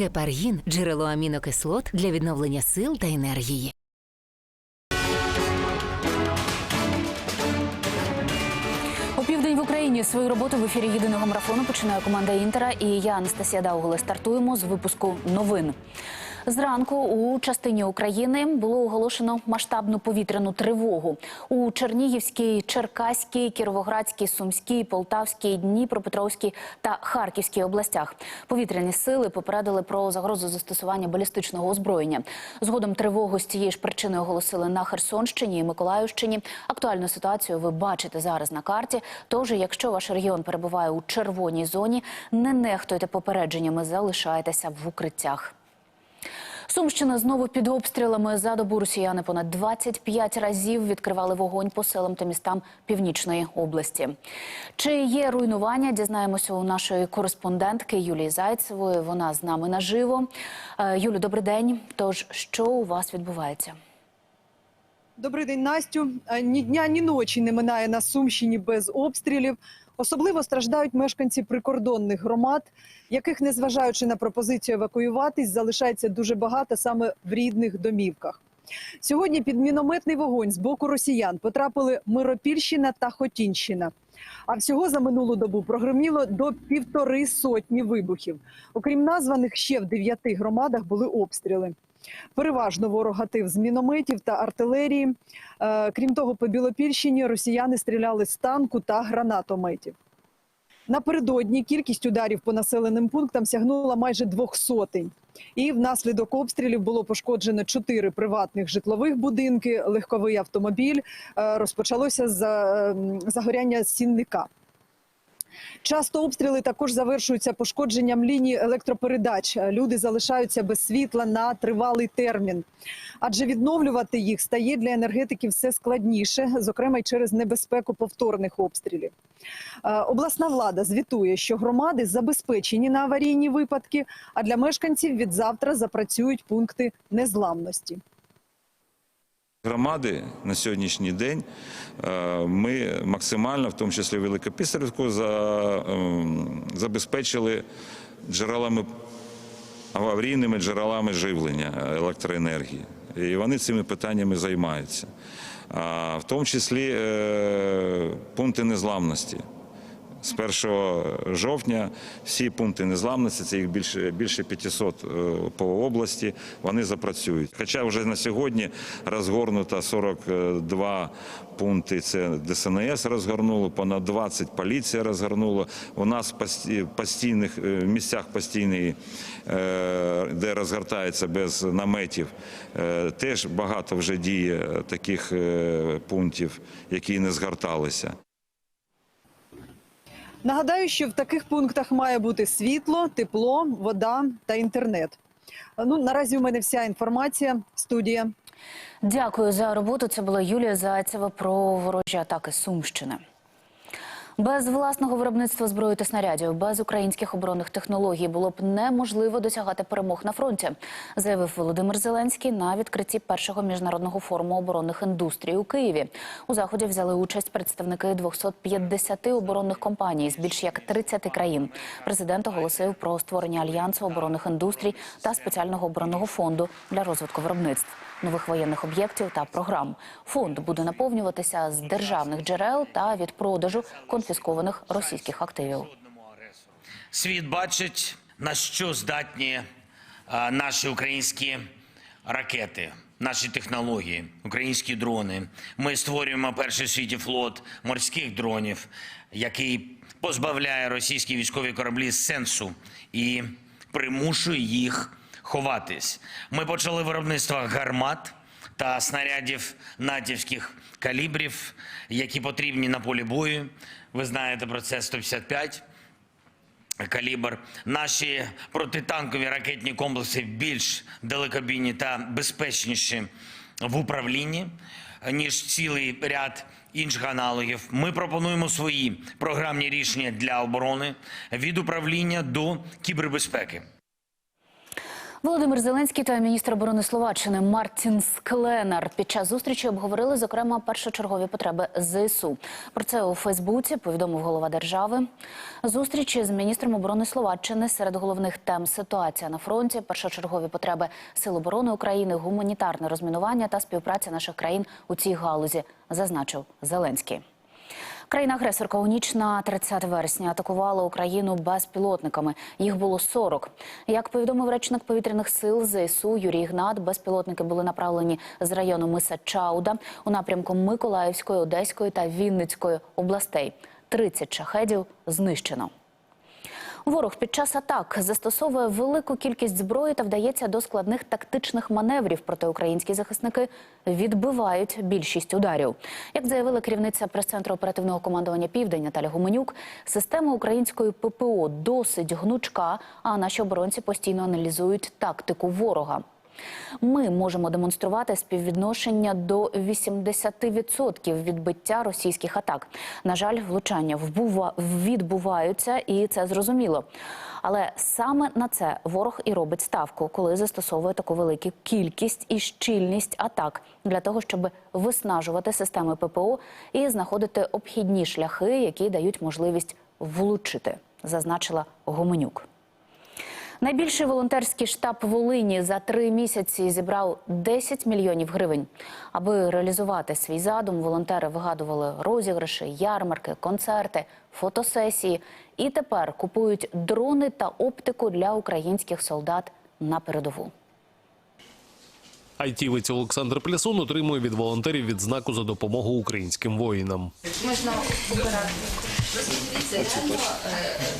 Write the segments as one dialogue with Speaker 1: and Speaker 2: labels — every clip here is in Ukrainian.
Speaker 1: Гепаргін джерело амінокислот для відновлення сил та енергії.
Speaker 2: У південь в Україні свою роботу в ефірі єдиного марафону починає команда Інтера. І я, Анастасія Дауголе, стартуємо з випуску новин. Зранку у частині України було оголошено масштабну повітряну тривогу у Чернігівській, Черкаській, Кіровоградській, Сумській, Полтавській, Дніпропетровській та Харківській областях. Повітряні сили попередили про загрозу застосування балістичного озброєння. Згодом тривогу з цієї ж причини оголосили на Херсонщині і Миколаївщині. Актуальну ситуацію ви бачите зараз на карті. Тож, якщо ваш регіон перебуває у червоній зоні, не нехтуйте попередженнями, залишайтеся в укриттях. Сумщина знову під обстрілами за добу росіяни понад 25 разів відкривали вогонь по селам та містам північної області. Чи є руйнування? Дізнаємося у нашої кореспондентки Юлії Зайцевої. Вона з нами наживо. Е, Юлю, добрий день. Тож що у вас відбувається?
Speaker 3: Добрий день, Настю. Е, Ні дня, ні ночі не минає на Сумщині без обстрілів. Особливо страждають мешканці прикордонних громад, яких, незважаючи на пропозицію евакуюватись, залишається дуже багато саме в рідних домівках. Сьогодні під мінометний вогонь з боку росіян потрапили Миропільщина та Хотінщина. А всього за минулу добу прогреміло до півтори сотні вибухів. Окрім названих, ще в дев'яти громадах були обстріли. Переважно ворог гатив з мінометів та артилерії. Е, Крім того, по Білопільщині росіяни стріляли з танку та гранатометів. Напередодні кількість ударів по населеним пунктам сягнула майже двох сотень. І внаслідок обстрілів було пошкоджено чотири приватних житлових будинки, легковий автомобіль. Е, Розпочалося ем, загоряння сінника. Часто обстріли також завершуються пошкодженням ліній електропередач. Люди залишаються без світла на тривалий термін, адже відновлювати їх стає для енергетиків все складніше, зокрема й через небезпеку повторних обстрілів. Е, Обласна влада звітує, що громади забезпечені на аварійні випадки, а для мешканців від завтра запрацюють пункти незламності.
Speaker 4: Громади на сьогоднішній день е, ми максимально, в тому числі Великописарівську, ем, забезпечили джерелами аварійними джерелами живлення електроенергії. І вони цими питаннями займаються. В тому числі е, пункти незламності. З 1 жовтня всі пункти незламності, це їх більше, більше 500 е, по області, вони запрацюють. Хоча вже на сьогодні розгорнуто 42 пункти, це ДСНС розгорнуло, понад 20 поліція розгорнула. У нас в пості- постійних е, місцях постійної, е, де розгортається без наметів, теж багато вже діє таких пунктів, які не згорталися.
Speaker 3: Нагадаю, що в таких пунктах має бути світло, тепло, вода та інтернет. Ну наразі у мене вся інформація. Студія.
Speaker 2: Дякую за роботу. Це була Юлія Зайцева про ворожі атаки Сумщини. Без власного виробництва зброї та снарядів, без українських оборонних технологій було б неможливо досягати перемог на фронті, заявив Володимир Зеленський на відкритті першого міжнародного форуму оборонних індустрій у Києві. У заході взяли участь представники 250 оборонних компаній з більш як 30 країн. Президент оголосив про створення альянсу оборонних індустрій та спеціального оборонного фонду для розвитку виробництв нових воєнних об'єктів та програм. Фонд буде наповнюватися з державних джерел та від продажу конфіскованих російських активів.
Speaker 5: Світ бачить, на що здатні наші українські ракети, наші технології, українські дрони. Ми створюємо перший в світі флот морських дронів, який позбавляє російські військові кораблі сенсу і примушує їх ховатись. Ми почали виробництво гармат та снарядів натівських калібрів, які потрібні на полі бою. Ви знаєте про це 155 калібр. Наші протитанкові ракетні комплекси більш далекобійні та безпечніші в управлінні, ніж цілий ряд інших аналогів. Ми пропонуємо свої програмні рішення для оборони від управління до кібербезпеки.
Speaker 2: Володимир Зеленський та міністр оборони Словаччини Мартін Скленар під час зустрічі обговорили, зокрема, першочергові потреби ЗСУ. Про це у Фейсбуці повідомив голова держави. Зустрічі з міністром оборони Словаччини серед головних тем ситуація на фронті, першочергові потреби Сил оборони України, гуманітарне розмінування та співпраця наших країн у цій галузі, зазначив Зеленський. Країна-агресорка у ніч на 30 вересня атакувала Україну безпілотниками. Їх було 40. Як повідомив речник повітряних сил ЗСУ Юрій Гнат, безпілотники були направлені з району Миса Чауда у напрямку Миколаївської, Одеської та Вінницької областей. 30 шахедів знищено. Ворог під час атак застосовує велику кількість зброї та вдається до складних тактичних маневрів. Проте українські захисники відбивають більшість ударів. Як заявила керівниця прес-центру оперативного командування Південь Наталя Гуменюк, система української ППО досить гнучка, а наші оборонці постійно аналізують тактику ворога. Ми можемо демонструвати співвідношення до 80% відбиття російських атак. На жаль, влучання відбуваються, і це зрозуміло. Але саме на це ворог і робить ставку, коли застосовує таку велику кількість і щільність атак для того, щоб виснажувати системи ППО і знаходити обхідні шляхи, які дають можливість влучити, зазначила Гоменюк. Найбільший волонтерський штаб Волині за три місяці зібрав 10 мільйонів гривень. Аби реалізувати свій задум, волонтери вигадували розіграші, ярмарки, концерти, фотосесії і тепер купують дрони та оптику для українських солдат на передову.
Speaker 6: Айтівець Олександр Плясун отримує від волонтерів відзнаку за допомогу українським воїнам.
Speaker 7: Можна обирати.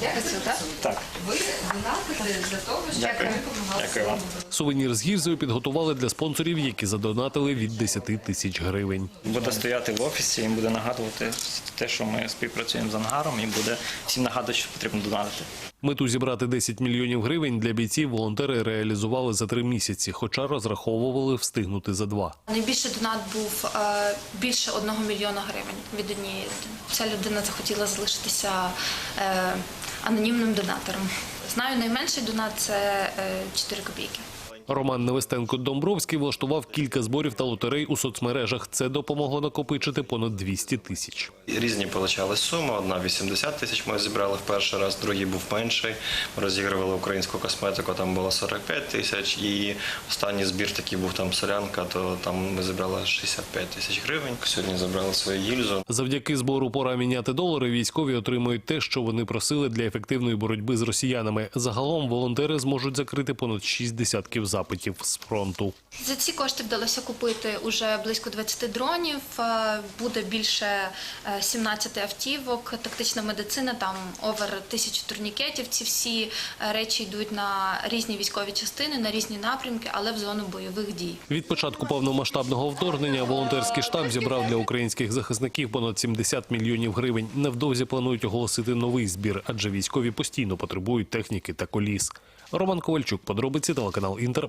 Speaker 7: Реально так?
Speaker 8: Так,
Speaker 7: Ви донатите за того, що
Speaker 8: Дякую.
Speaker 7: ви допомагали.
Speaker 8: Дякую вам.
Speaker 6: Сувенір з гільзою підготували для спонсорів, які задонатили від 10 тисяч гривень.
Speaker 8: буде стояти в офісі, їм буде нагадувати те, що ми співпрацюємо з ангаром, і буде всім нагадувати, що потрібно донатити.
Speaker 6: Мету зібрати 10 мільйонів гривень для бійців волонтери реалізували за три місяці, хоча розраховували встигнути за два.
Speaker 9: Найбільший донат був е, більше одного мільйона гривень від однієї людини. Ця людина захотіла залишитися е, анонімним донатором. Знаю, найменший донат це е, 4 копійки.
Speaker 6: Роман Невестенко Домбровський влаштував кілька зборів та лотерей у соцмережах. Це допомогло накопичити понад 200 тисяч.
Speaker 10: Різні получали суми. Одна 80 тисяч ми зібрали в перший раз, другий був менший. Ми розігрували українську косметику, там було 45 тисяч. І останній збір такий був там солянка, то там ми зібрали 65 тисяч гривень. Сьогодні забрали свою гільзу.
Speaker 6: Завдяки збору пора міняти долари. Військові отримують те, що вони просили для ефективної боротьби з росіянами. Загалом волонтери зможуть закрити понад 6 десятків запитів з фронту.
Speaker 9: За ці кошти вдалося купити уже близько 20 дронів. е, Буде більше е, 17 автівок, тактична медицина, там овер тисячу турнікетів. Ці всі е, речі йдуть на різні військові частини, на різні напрямки, але в зону бойових дій.
Speaker 6: Від початку повномасштабного вторгнення волонтерський штаб зібрав для українських захисників понад 70 мільйонів гривень. Невдовзі планують оголосити новий збір, адже військові постійно потребують техніки та коліс. Роман Ковальчук, подробиці телеканал Інтер,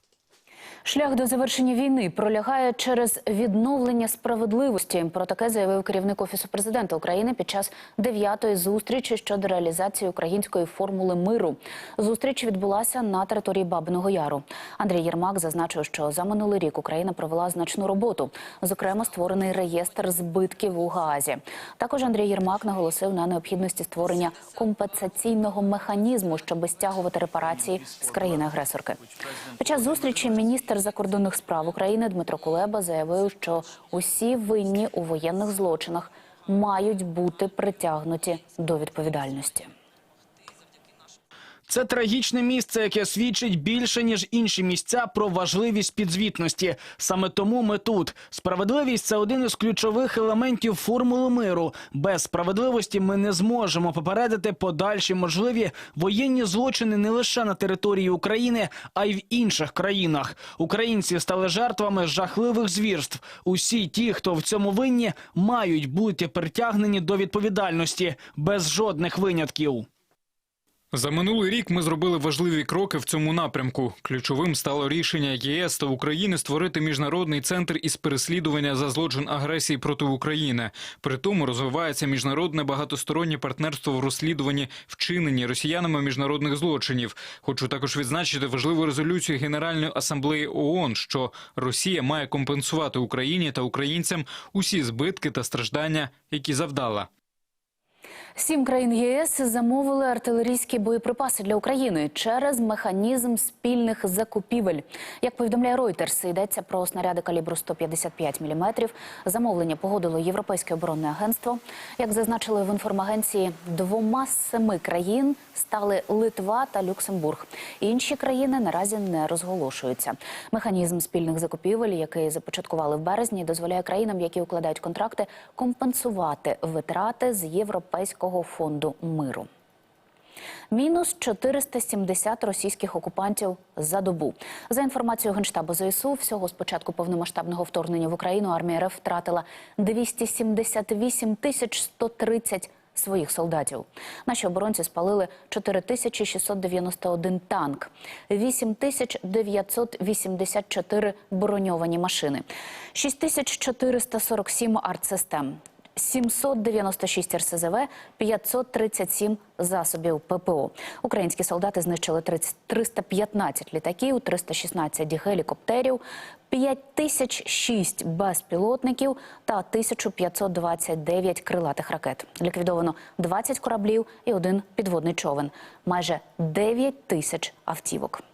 Speaker 2: Шлях до завершення війни пролягає через відновлення справедливості. Про таке заявив керівник офісу президента України під час дев'ятої зустрічі щодо реалізації української формули миру. Зустріч відбулася на території Бабиного Яру. Андрій Єрмак зазначив, що за минулий рік Україна провела значну роботу. Зокрема, створений реєстр збитків у Гаазі. Також Андрій Єрмак наголосив на необхідності створення компенсаційного механізму, щоб стягувати репарації з країни-агресорки. Під час зустрічі міністр закордонних справ України Дмитро Кулеба заявив, що усі винні у воєнних злочинах мають бути притягнуті до відповідальності.
Speaker 11: Це трагічне місце, яке свідчить більше ніж інші місця про важливість підзвітності. Саме тому ми тут. Справедливість це один із ключових елементів формули миру. Без справедливості ми не зможемо попередити подальші можливі воєнні злочини не лише на території України, а й в інших країнах. Українці стали жертвами жахливих звірств. Усі ті, хто в цьому винні, мають бути притягнені до відповідальності без жодних винятків.
Speaker 12: За минулий рік ми зробили важливі кроки в цьому напрямку. Ключовим стало рішення ЄС та України створити міжнародний центр із переслідування за злочин агресії проти України. При тому розвивається міжнародне багатостороннє партнерство в розслідуванні вчинені росіянами міжнародних злочинів. Хочу також відзначити важливу резолюцію Генеральної асамблеї ООН, що Росія має компенсувати Україні та українцям усі збитки та страждання, які завдала.
Speaker 2: Сім країн ЄС замовили артилерійські боєприпаси для України через механізм спільних закупівель. Як повідомляє Reuters, йдеться про снаряди калібру 155 мм. Замовлення погодило Європейське оборонне агентство. Як зазначили в інформагенції, двома з семи країн стали Литва та Люксембург. Інші країни наразі не розголошуються. Механізм спільних закупівель, який започаткували в березні, дозволяє країнам, які укладають контракти, компенсувати витрати з Європейського фонду миру. Мінус 470 російських окупантів за добу. За інформацією Генштабу ЗСУ, всього з початку повномасштабного вторгнення в Україну армія РФ втратила 278 тисяч 130 своїх солдатів. Наші оборонці спалили 4691 танк, 8984 броньовані машини, 6447 артсистем, 796 РСЗВ, 537 засобів ППО. Українські солдати знищили 30 315 літаків, 316 гелікоптерів, 5006 безпілотників та 1529 крилатих ракет. Ліквідовано 20 кораблів і один підводний човен, майже 9 тисяч автівок.